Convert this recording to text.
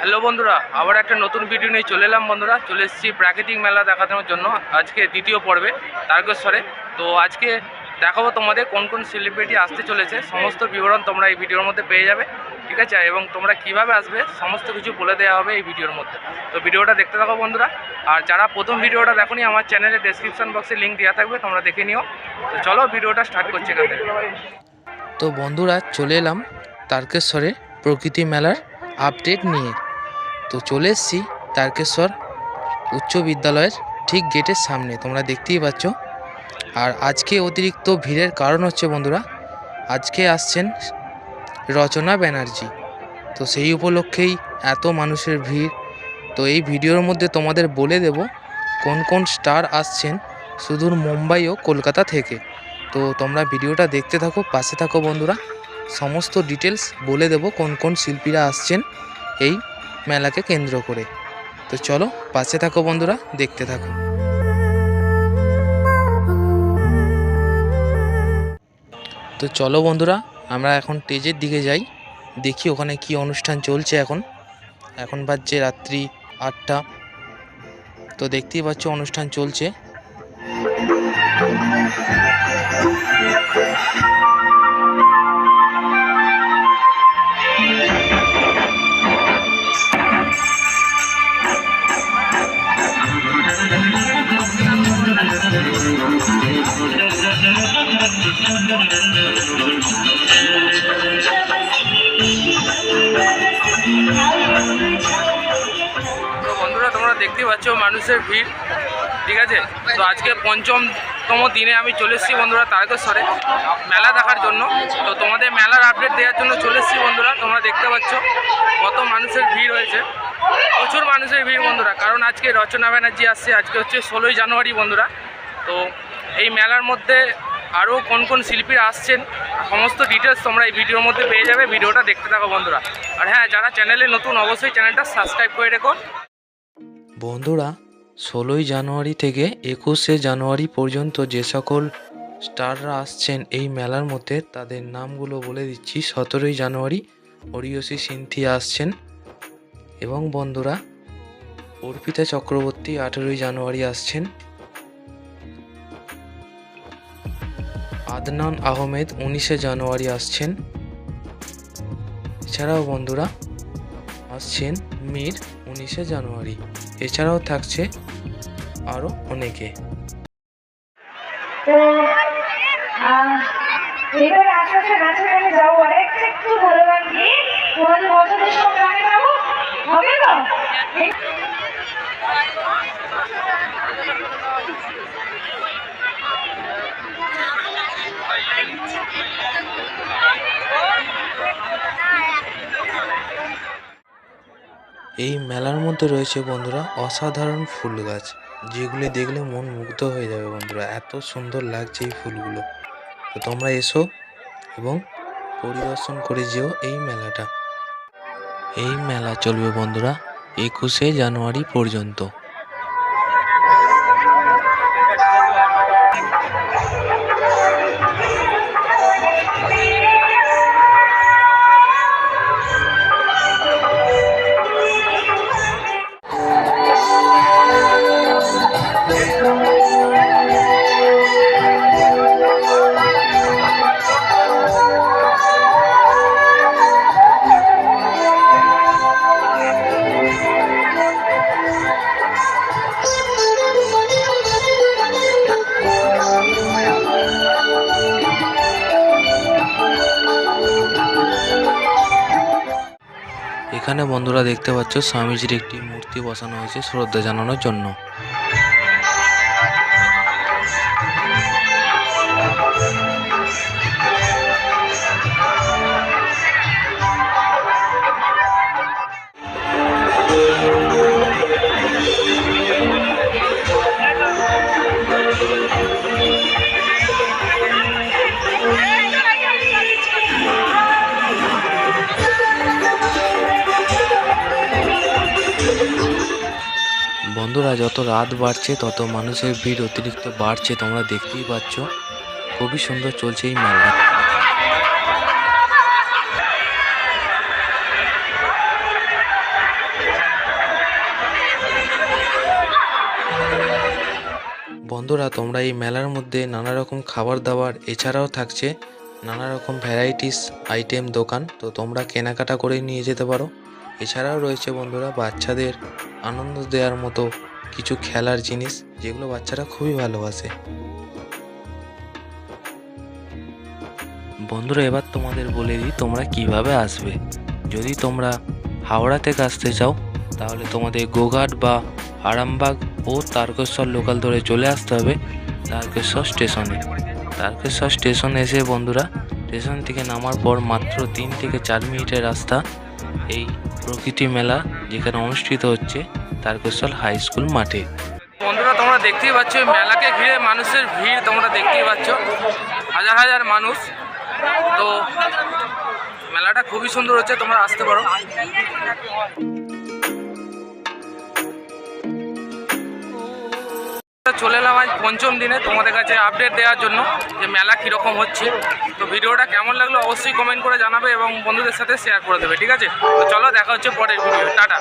Hello বন্ধুরা, আবার একটা নতুন ভিডিও নিয়ে চলে এলাম বন্ধুরা। চলে এসেছি প্রাকৃতিক মেলা দেখানোর জন্য, আজকে দ্বিতীয় পর্বে, তারকেশ্বরে। তো আজকে দেখাবো তোমাদের কোন কোন সেলিব্রিটি আসতে চলেছে, সমস্ত বিবরণ তোমরা এই ভিডিওর মধ্যে পেয়ে যাবে, ঠিক আছে? এবং তোমরা কীভাবে আসবে, সমস্ত কিছু বলে দেওয়া হবে এই ভিডিওর মধ্যে। তো ভিডিওটা দেখতে থাকো বন্ধুরা, আর যারা প্রথম ভিডিওটা দেখোনি, আমার চ্যানেলে ডেসক্রিপশন বক্সে লিঙ্ক দেওয়া থাকবে, তোমরা দেখে নিও। তো চলো ভিডিওটা স্টার্ট করছি এখান তো বন্ধুরা, চলে এলাম তারকেশ্বরে প্রকৃতি মেলার আপডেট নিয়ে। তো চলে এসেছি তারকেশ্বর উচ্চ বিদ্যালয়ের ঠিক গেটের সামনে, তোমরা দেখতেই পাচ্ছ। আর আজকে অতিরিক্ত ভিড়ের কারণ হচ্ছে বন্ধুরা, আজকে আসছেন রচনা ব্যানার্জি। তো সেই উপলক্ষেই এত মানুষের ভিড়। তো এই ভিডিওর মধ্যে তোমাদের বলে দেব কোন কোন স্টার আসছেন সুদূর মুম্বাই ও কলকাতা থেকে। তো তোমরা ভিডিওটা দেখতে থাকো, পাশে থাকো বন্ধুরা। সমস্ত ডিটেলস বলে দেব কোন কোন শিল্পীরা আসছেন এই মেলাকে কেন্দ্র করে। তো চলো, পাশে থাকো বন্ধুরা, দেখতে থাকো। তো চলো বন্ধুরা, আমরা এখন স্টেজের দিকে যাই, দেখি ওখানে কি অনুষ্ঠান চলছে এখন। এখন বাজছে রাত্রি আটটা। তো দেখতেই পাচ্ছ অনুষ্ঠান চলছে। বন্ধুরা, তোমরা দেখতেই পাচ্ছ মানুষের ভিড়, ঠিক আছে? তো আজকে পঞ্চমতম দিনে আমি চলে এসেছি বন্ধুরা তারকেশ্বরে, মেলা দেখার জন্য। তো তোমাদের মেলার আপডেট দেওয়ার জন্য চলে এসেছি বন্ধুরা, তোমরা দেখতে পাচ্ছ কত মানুষের ভিড় হয়েছে। প্রচুর মানুষের ভিড় বন্ধুরা, কারণ আজকে রচনা ব্যানার্জি আসছে, আজকে হচ্ছে ষোলোই জানুয়ারি বন্ধুরা। তো এই মেলার মধ্যে আরও কোন কোন শিল্পীরা আসছেন, সমস্ত ডিটেলস তোমরা এই ভিডিওর মধ্যে পেয়ে যাবে ভিডিওটা দেখতে থাকো বন্ধুরা। আর হ্যাঁ যারা চ্যানেলে নতুন, অবশ্যই চ্যানেলটা সাবস্ক্রাইব করে রেখো। বন্ধুরা, ষোলোই জানুয়ারি থেকে একুশে জানুয়ারি পর্যন্ত যে সকল স্টাররা আসছেন এই মেলার মধ্যে, তাদের নামগুলো বলে দিচ্ছি। সতেরোই জানুয়ারি অরিয়সী সিনথিয়া আসছেন এবং বন্ধুরা, অর্পিতা চক্রবর্তী আঠেরোই জানুয়ারি আসছেন। আদনান আহমেদ উনিশে জানুয়ারি আসছেন। এছাড়াও বন্ধুরা, আসছেন মীর উনিশে জানুয়ারি। এছাড়াও থাকছে আরও অনেকে। এই মেলার মধ্যে রয়েছে বন্ধুরা অসাধারণ ফুল গাছ, যেগুলি দেখলে মন মুগ্ধ হয়ে যাবে বন্ধুরা। এত সুন্দর লাগছে এই ফুলগুলো। তো তোমরা এসো এবং পরিদর্শন করে যেও এই মেলাটা। এই মেলা চলবে বন্ধুরা একুশে জানুয়ারি পর্যন্ত। এখানে বন্ধুরা দেখতে পাচ্ছ স্বামীজির একটি মূর্তি বসানো হয়েছে শ্রদ্ধা জানানোর জন্য। বন্ধুরা, যত রাত বাড়ছে, তত মানুষের ভিড় অতিরিক্ত বাড়ছে। তোমরা দেখতেই পাচ্ছ, খুবই সুন্দর চলছে এই মেলা। বন্ধুরা, তোমরা এই মেলার মধ্যে নানা রকম খাবার দাবার এছাড়াও থাকছে নানা রকম ভ্যারাইটিস আইটেম দোকান। তো তোমরা কেনাকাটা করে নিয়ে যেতে পারো। এছাড়াও রয়েছে বন্ধুরা বাচ্চাদের আনন্দ দেওয়ার মতো কিছু খেলার জিনিস যেগুলো বাচ্চারা খুবই ভালোবাসে। বন্ধুরা, এবার তোমাদের বলে দিই তোমরা কীভাবে আসবে। যদি তোমরা হাওড়া থেকে আসতে চাও, তাহলে তোমাদের গোঘাট বা আরামবাগ ও তারকেশ্বর লোকাল ধরে চলে আসতে হবে তারকেশ্বর স্টেশনে তারকেশ্বর স্টেশনে এসে বন্ধুরা স্টেশন থেকে নামার পর মাত্র তিন থেকে চার মিনিটের রাস্তা এই প্রকৃতি মেলা, যেখানে অনুষ্ঠিত হচ্ছে তারকেশ্বর হাই স্কুল মাঠে। বন্ধুরা, তোমরা দেখতেই পাচ্ছ মেলাকে ঘিরে মানুষের ভিড় তোমরা দেখতেই পাচ্ছ। হাজার হাজার মানুষ। তো মেলাটা খুবই সুন্দর হচ্ছে, তোমরা আসতে পারো। চলে এলাম আজ পঞ্চম দিনে তোমাদের কাছে আপডেট দেওয়ার জন্য যে মেলা কীরকম হচ্ছে। তো ভিডিওটা কেমন লাগল অবশ্যই কমেন্ট করে জানাবে এবং বন্ধুদের সাথে শেয়ার করে দেবে, ঠিক আছে? তো চলো দেখা হচ্ছে পরের ভিডিও টাটা।